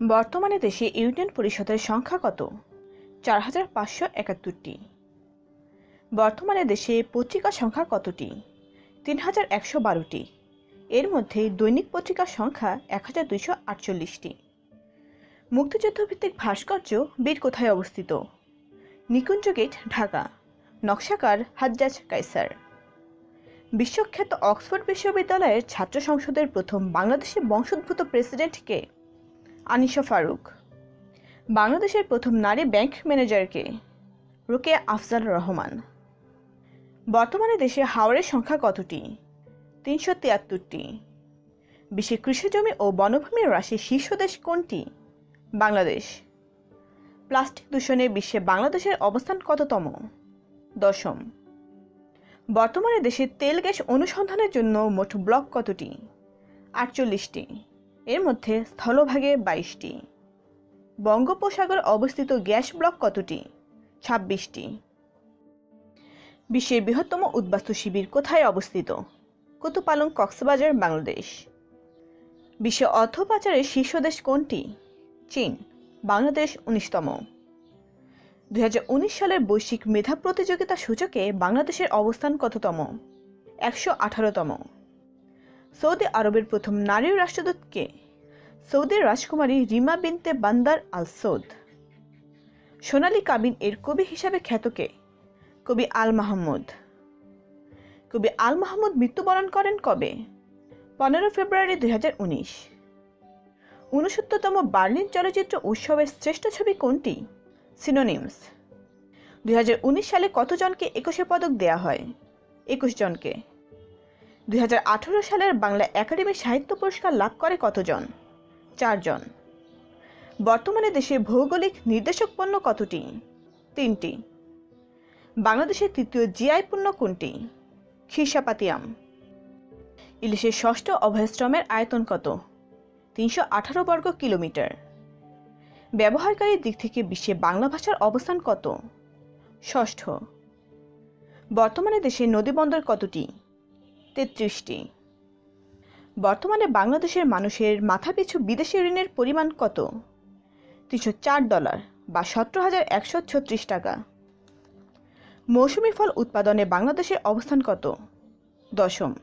বর্তমানে দেশে ইউনিয়ন পরিষদের সংখ্যা কত? চার হাজার পাঁচশো একাত্তরটি। বর্তমানে দেশে পত্রিকা সংখ্যা কতটি? তিন হাজার একশো বারোটি। এর মধ্যে দৈনিক পত্রিকার সংখ্যা এক হাজার দুইশো আটচল্লিশটি। মুক্তিযুদ্ধভিত্তিক ভাস্কর্য বীর কোথায় অবস্থিত? নিকুঞ্জ গেট, ঢাকা। নকশাকার হাজ্জাজ কাইসার বিশ্বখ্যাত অক্সফোর্ড বিশ্ববিদ্যালয়ের ছাত্র সংসদের প্রথম বাংলাদেশে বংশোদ্ভূত প্রেসিডেন্টকে আনিশা ফারুক। বাংলাদেশের প্রথম নারী ব্যাংক ম্যানেজারকে রোকেয়া আফজাল রহমান। বর্তমানে দেশে হাওড়ের সংখ্যা কতটি? তিনশো তিয়াত্তরটি। বিশ্বে কৃষিজমি ও বনভূমি হ্রাসে শীর্ষ দেশ কোনটি? বাংলাদেশ। প্লাস্টিক দূষণে বিশ্বে বাংলাদেশের অবস্থান কততম? দশম। বর্তমানে দেশে তেল গ্যাস অনুসন্ধানের জন্য মোট ব্লক কতটি? আটচল্লিশটি। এর মধ্যে স্থলভাগে বাইশটি। বঙ্গোপসাগর অবস্থিত গ্যাস ব্লক কতটি? ছাব্বিশটি। বিশ্বের বৃহত্তম উদ্বাস্তু শিবির কোথায় অবস্থিত? কুতুপালং কক্সবাজার, বাংলাদেশ। বিশ্ব অর্থ পাচারের শীর্ষ দেশ কোনটি? চীন। বাংলাদেশ উনিশতম। দু উনিশ সালের বৈশ্বিক মেধা প্রতিযোগিতা সূচকে বাংলাদেশের অবস্থান কততম? একশো আঠারোতম। সৌদি আরবের প্রথম নারী রাষ্ট্রদূতকে সৌদি রাজকুমারী রিমা বিনতে বান্দার আল সৌদ সোনালী কাবিন এর কবি হিসাবে খ্যাতকে কবি আল মাহমুদ কবি আল মাহমুদ মৃত্যুবরণ করেন কবে? পনেরো ফেব্রুয়ারি দুই হাজার উনিশ। উনসত্তরতম বার্লিন চলচ্চিত্র উৎসবের শ্রেষ্ঠ ছবি কোনটি? সিনোনিমস দুই হাজার উনিশ সালে কতজনকে একুশে পদক দেয়া হয়? একুশ জনকে। দুই হাজার আঠেরো সালের বাংলা একাডেমি সাহিত্য পুরস্কার লাভ করে কতজন? চারজন। বর্তমানে দেশে ভৌগোলিক নির্দেশক পণ্য কতটি? তিনটি। বাংলাদেশের তৃতীয় জিআই পণ্য কোনটি? খিরসাপাতিয়াম। ইলিশের ষষ্ঠ অভয়াশ্রমের আয়তন কত? তিনশো আঠারো বর্গ কিলোমিটার। ব্যবহারকারীর দিক থেকে বিশ্বে বাংলা ভাষার অবস্থান কত? ষষ্ঠ। বর্তমানে দেশের নদীবন্দর কতটি? তেত্রিশটি। বর্তমানে বাংলাদেশের মানুষের মাথাপিছু বিদেশি ঋণের পরিমাণ কত? তিনশো চার ডলার বা সতেরো হাজার একশো ছত্রিশ টাকা। মৌসুমি ফল উৎপাদনে বাংলাদেশের অবস্থান কত? দশম।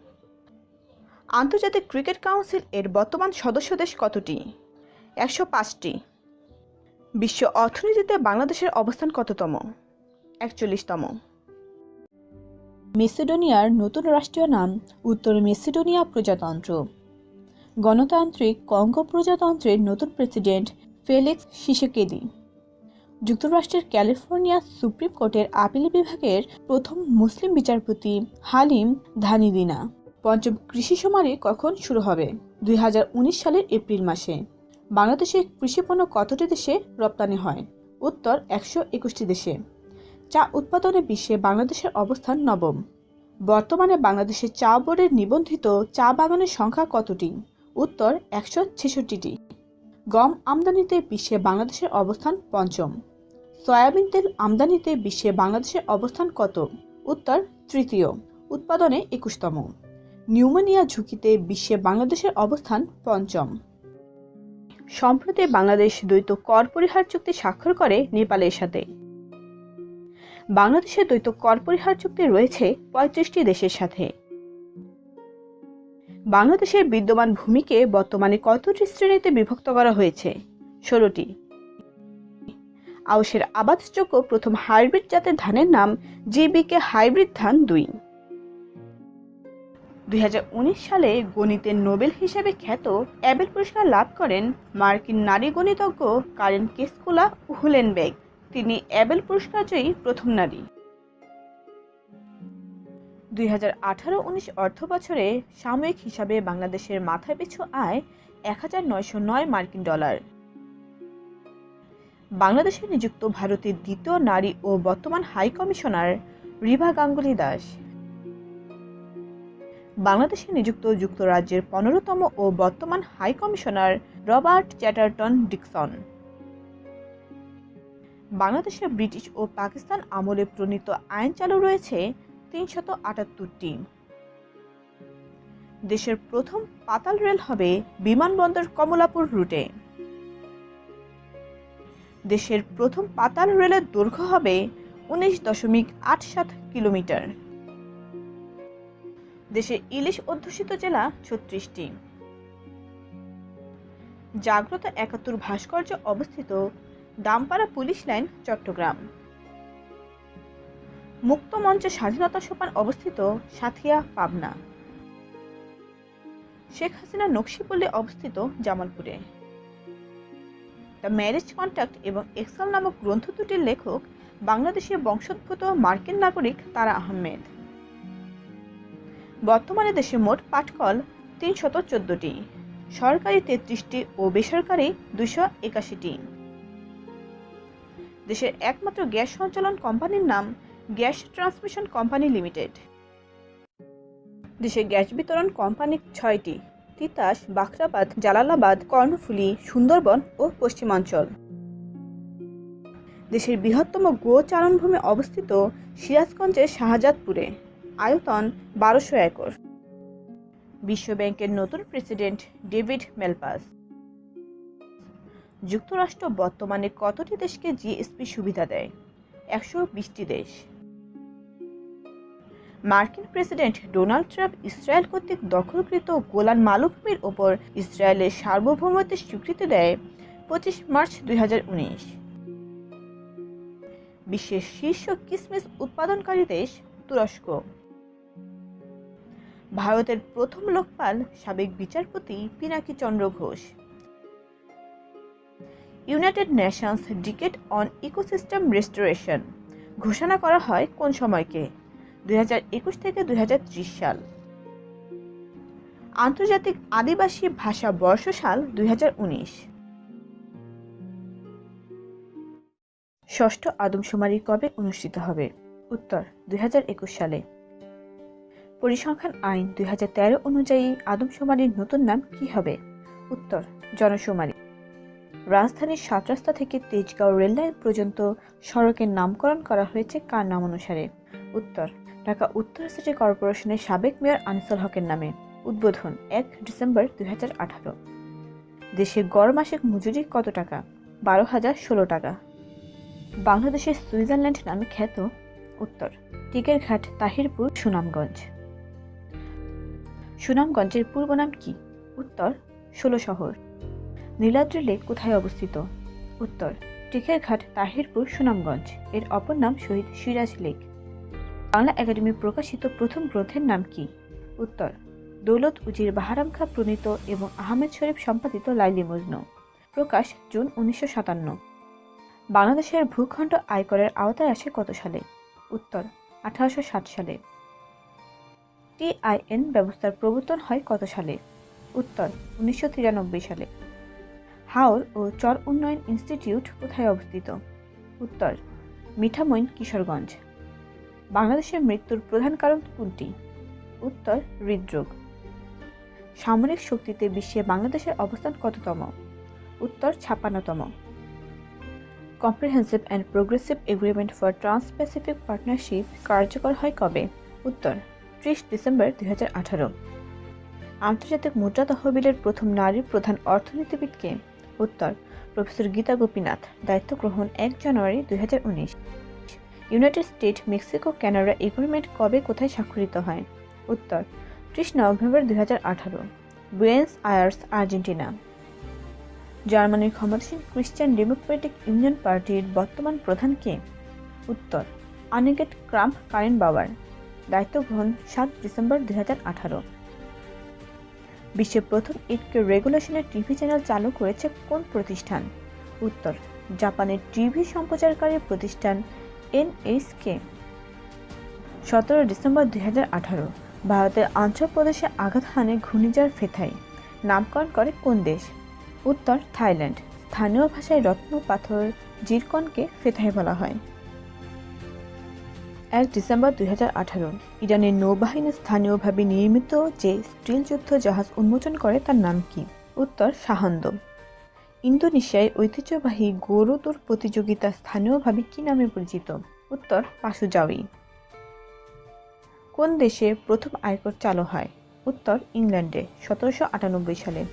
আন্তর্জাতিক ক্রিকেট কাউন্সিল এর বর্তমান সদস্য দেশ কতটি? একশো পাঁচটি। বিশ্ব অর্থনীতিতে বাংলাদেশের অবস্থান কততম? একচল্লিশতম। মেসিডোনিয়ার নতুন রাষ্ট্রীয় নাম উত্তর মেসিডোনিয়া প্রজাতন্ত্র। গণতান্ত্রিক কঙ্গো প্রজাতন্ত্রের নতুন প্রেসিডেন্ট ফেলিক্স শিশেকেদি। যুক্তরাষ্ট্রের ক্যালিফোর্নিয়া সুপ্রিম কোর্টের আপিল বিভাগের প্রথম মুসলিম বিচারপতি হালিম ধানিদিনা। পঞ্চম কৃষি সমারে কখন শুরু হবে? দুই হাজার উনিশ সালের এপ্রিল মাসে। বাংলাদেশে কৃষিপণ্য কতটি দেশে রপ্তানি হয়? উত্তর একশো একুশটি দেশে। চা উৎপাদনে বিশ্বে বাংলাদেশের অবস্থান নবম। বর্তমানে বাংলাদেশের চা বোর্ডের নিবন্ধিত চা বাগানের সংখ্যা কতটি? উত্তর, একশো ছেষট্টিটি। গম আমদানিতে বিশ্বে বাংলাদেশের অবস্থান পঞ্চম। সয়াবিন তেল আমদানিতে বিশ্বে বাংলাদেশের অবস্থান কত? উত্তর, তৃতীয়। উৎপাদনে একুশতম। নিউমোনিয়া ঝুঁকিতে বিশ্বে বাংলাদেশের অবস্থান পঞ্চম। সম্প্রতি বাংলাদেশ দ্বৈত কর পরিহার চুক্তি স্বাক্ষর করে নেপালের সাথে। বাংলাদেশের দ্বৈত কর পরিহার চুক্তি রয়েছে পঁয়ত্রিশটি দেশের সাথে। বাংলাদেশের বিদ্যমান ভূমিকে বর্তমানে কতটি শ্রেণীতে বিভক্ত করা হয়েছে? ষোলোটি। আউশের আবাদযোগ্য প্রথম হাইব্রিড জাতের ধানের নাম জিবিকে হাইব্রিড ধান দুই। দুই সালে গণিতের নোবেল হিসেবে খ্যাত অ্যাবেল পুরস্কার লাভ করেন মার্কিন নারী গণিতজ্ঞ কারেন কেস্কুলা হুলেনবেগ। তিনি অ্যাবেল পুরস্কার জয়ী প্রথম নারী। দুই হাজার আঠারো উনিশ অর্থ বছরে সাময়িক হিসাবে বাংলাদেশের মাথাপিছু আয় এক হাজার নয়শো নয় মার্কিন ডলার। বাংলাদেশে নিযুক্ত ভারতের দ্বিতীয় নারী ও বর্তমান হাই কমিশনার রিভা গাঙ্গুলি দাস। বাংলাদেশে নিযুক্ত যুক্তরাজ্যের পনেরোতম ও বর্তমান high commissioner Robert Chatterton Dixon. বাংলাদেশে ব্রিটিশ ও পাকিস্তান আমলে প্রণীত আইন চালু রয়েছে তিনশত আটাত্তরটি। দেশের প্রথম পাতাল রেল হবে বিমানবন্দর কমলাপুর রুটে। দেশের প্রথম পাতাল রেলের দৈর্ঘ্য হবে উনিশ দশমিক আট সাত কিলোমিটার। দেশে ইলিশ অধ্যুষিত জেলা ছত্রিশটি। জাগ্রত একাত্তর ভাস্কর্য অবস্থিত দামপাড়া পুলিশ লাইন, চট্টগ্রাম। মুক্ত মঞ্চে স্বাধীনতা সোপান অবস্থিত সাথিয়া, পাবনা। শেখ হাসিনা নকশিপল্লী অবস্থিত জামালপুরে। দ্য ম্যারেজ কন্ট্যাক্ট এবং এক্সাল নামক গ্রন্থ দুটির লেখক বাংলাদেশের বংশোদ্ভূত মার্কিন নাগরিক তারা আহমেদ। বর্তমানে দেশে মোট পাটকল তিনশত চোদ্দটি। সরকারি তেত্রিশটি ও বেসরকারি দুশো একাশিটি। দেশের একমাত্র গ্যাস সঞ্চালন কোম্পানির নাম গ্যাস ট্রান্সমিশন কোম্পানি লিমিটেড। দেশে গ্যাস বিতরণ কোম্পানি ছয়টি, তিতাস, বাখরাবাদ, জালালাবাদ, কর্ণফুলী, সুন্দরবন ও পশ্চিমাঞ্চল। দেশের বৃহত্তম গো চারণভূমি অবস্থিত সিরাজগঞ্জের শাহজাদপুরে, আয়তন বারোশো একর। বিশ্বব্যাংকের নতুন প্রেসিডেন্ট ডেভিড মেলপাস। যুক্তরাষ্ট্র বর্তমানে কতটি দেশকে জিএসপি সুবিধা দেয়? একশো বিশটি দেশ। মার্কিন প্রেসিডেন্ট ডোনাল্ড ট্রাম্প ইসরায়েল কর্তৃক দখলকৃত গোলান মালভূমির ওপর ইসরায়েলের সার্বভৌমত্বের স্বীকৃতি দেয় পঁচিশ মার্চ দুই বিশ্বের শীর্ষ কিসমিস উৎপাদনকারী দেশ তুরস্ক। ভারতের প্রথম লোকপাল সাবেক বিচারপতি Pinaki Chandra Ghosh. United Nations decade on ecosystem restoration ঘোষণা করা হয় কোন সময়কে? দুই হাজার একুশ থেকে দুই হাজার ত্রিশ সাল। আন্তর্জাতিক আদিবাসী ভাষা বর্ষ সাল দুই হাজার উনিশ। ষষ্ঠ আদমশুমারি কবে অনুষ্ঠিত হবে? উত্তর, দুই হাজার একুশ সালে। পরিসংখ্যান আইন দুই হাজার তেরো অনুযায়ী আদমশুমারির নতুন নাম কি হবে? উত্তর, জনশুমারি। রাজধানীর সাত রাস্তা থেকে তেজগাঁও রেললাইন পর্যন্ত সড়কের নামকরণ করা হয়েছে কার নাম অনুসারে? উত্তর, ঢাকা উত্তর সিটি কর্পোরেশনের সাবেক মেয়র আনিসুল হকের নামে। উদ্বোধন, এক ডিসেম্বর দু হাজার আঠারো। দেশে গড় মাসিক মজুরি কত টাকা? বারো হাজার ষোলো টাকা। বাংলাদেশের সুইজারল্যান্ড নামে খ্যাত? উত্তর টিকের ঘাট তাহিরপুর, সুনামগঞ্জ। সুনামগঞ্জের পূর্ব নাম কি? উত্তর, ষোলো শহর। নীলাদ্রি লেক কোথায় অবস্থিত? উত্তর টিকের ঘাট তাহিরপুর সুনামগঞ্জ। এর অপর নাম শহীদ সিরাজ লেক। বাংলা একাডেমি প্রকাশিত প্রথম গ্রন্থের নাম কি? উত্তর, দৌলত উজির বাহারাম খা প্রণীত এবং আহমেদ শরীফ সম্পাদিত লাইলি মজনু। প্রকাশ, জুন উনিশশো সাতান্ন। বাংলাদেশের ভূখণ্ড আয়করের আওতায় আসে কত সালে? উত্তর, আঠারোশো ষাট সালে। টিআইএন ব্যবস্থার প্রবর্তন হয় কত সালে? উত্তর, উনিশশো তিরানব্বই সালে। হাওর ও চর উন্নয়ন ইনস্টিটিউট কোথায় অবস্থিত? উত্তর, মিঠামইন, কিশোরগঞ্জ। বাংলাদেশের মৃত্যুর প্রধান কারণ কোনটি? উত্তর, হৃদরোগ। সামরিক শক্তিতে বিশ্বে বাংলাদেশের অবস্থান কততম? উত্তর, ছাপ্পান্নতম। Comprehensive and progressive agreement for trans Pacific partnership কার্যকর হয় কবে? উত্তর, ত্রিশ ডিসেম্বর দু হাজার আঠারো। আন্তর্জাতিক মুদ্রা তহবিলের প্রথম নারী প্রধান অর্থনীতিবিদকে উত্তর। প্রফেসর গীতা গোপীনাথ, দায়িত্ব গ্রহণ এক জানুয়ারি দু হাজার উনিশ। United State, Mexico Canada agreement কবে কোথায় স্বাক্ষরিত হয়? উত্তর, ত্রিশ নভেম্বর দুই হাজার আঠারো। Buenos Aires, Argentina. জার্মানির ক্ষমতাসীন ক্রিশ্চিয়ান ডেমোক্রেটিক ইউনিয়ন পার্টির বর্তমান প্রধান কে? উত্তর, আনিকেট ক্রাম্প কারেন বাবার দায়িত্ব গ্রহণ সাত ডিসেম্বর দুই হাজার আঠারো। বিশ্বের প্রথম ইটকে রেগুলেশনের টিভি চ্যানেল চালু করেছে কোন প্রতিষ্ঠান? উত্তর, জাপানের টিভি সম্প্রচারকারী প্রতিষ্ঠান এনএইচকে। সতেরো ডিসেম্বর দুই ভারতের অন্ধ্রপ্রদেশে আঘাত হানে ঘূর্ণিঝড় ফেথাই। নামকরণ করে কোন দেশ? উত্তর, থাইল্যান্ড। স্থানীয় ভাষায় রত্ন পাথর জিরকনকে ফেথাই বলা হয়। এক ডিসেম্বর দুই ইরানের নৌবাহিনী স্থানীয়ভাবে নির্মিত যে স্টিল যুদ্ধ জাহাজ উন্মোচন করে তার নাম কি? উত্তর সাহান্দম ইন্দোনেশিয়ায় ঐতিহ্যবাহী গৌরদৌড় প্রতিযোগিতা স্থানীয়ভাবে কী নামে পরিচিত? উত্তর পাশুজাউই কোন দেশে প্রথম আয়কর চালু হয়? উত্তর, ইংল্যান্ডে, সতেরোশো আটানব্বই সালে।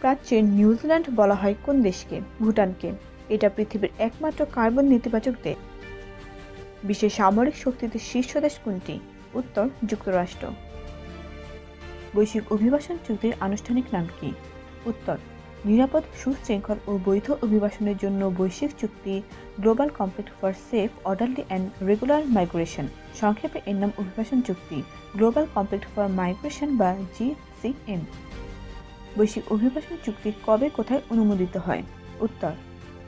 প্রাচ্যে নিউজিল্যান্ড বলা হয় কোন দেশকে? ভুটানকে। এটা পৃথিবীর একমাত্র কার্বন নেতিবাচক দেশ। বিশ্বের সামরিক শক্তিতে শীর্ষ দেশ কোনটি? উত্তর, যুক্তরাষ্ট্র। বৈশ্বিক অভিবাসন চুক্তির আনুষ্ঠানিক নাম কি? উত্তর, নিরাপদ, সুশৃঙ্খল ও বৈধ অভিবাসনের জন্য বৈশ্বিক চুক্তি global compact for safe, orderly and regular migration. সংক্ষেপে এর নাম অভিবাসন চুক্তি, গ্লোবাল কম্প্যাক্ট ফর মাইগ্রেশন বা জিসিএম বৈশ্বিক অভিবাসন চুক্তি কবে কোথায় অনুমোদিত হয়? উত্তর,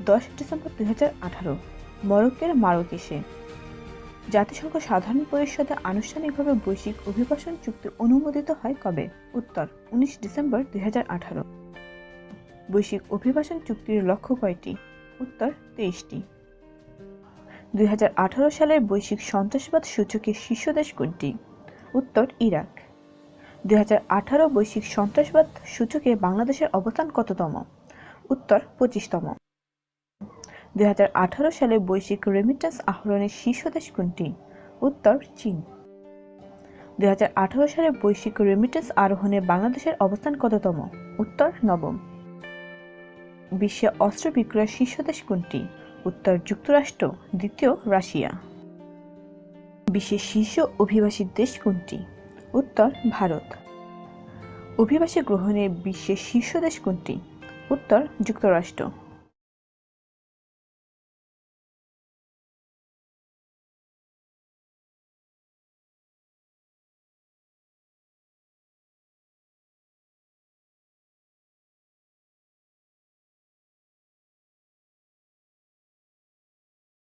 দশ ডিসেম্বর দুই হাজার আঠারো, মরক্কের মারোকেশে জাতিসংঘ সাধারণ পরিষদে আনুষ্ঠানিকভাবে বৈশ্বিক অভিবাসন চুক্তি অনুমোদিত হয় কবে? উত্তর, উনিশ ডিসেম্বর দুই হাজার আঠারো। বৈশ্বিক অভিবাসন চুক্তির লক্ষ্য কয়টি? উত্তর, তেইশটি। দুই হাজার আঠারো সালের বৈশ্বিক সন্ত্রাসবাদ সূচকে শীর্ষ দেশ কোনটি? উত্তর, ইরাক। দুই হাজার আঠারো বৈশ্বিক সন্ত্রাসবাদ সূচকে বাংলাদেশের অবস্থান কততম? উত্তর, পঁচিশতম। দুই হাজার আঠারো সালে বৈশ্বিক রেমিটেন্স আহরণের শীর্ষ দেশ কোনটি? উত্তর, চীন। দুই হাজার আঠারো সালে বৈশ্বিক রেমিটেন্স আরোহণে বাংলাদেশের অবস্থান কততম? উত্তর, নবম। বিশ্বে অস্ত্র বিক্রয়ের শীর্ষ দেশ কোনটি? উত্তর, যুক্তরাষ্ট্র। দ্বিতীয়, রাশিয়া। বিশ্বের শীর্ষ অভিবাসী দেশ কোনটি? উত্তর, ভারত। অভিবাসী গ্রহণের বিশ্বের শীর্ষ দেশ কোনটি? উত্তর, যুক্তরাষ্ট্র।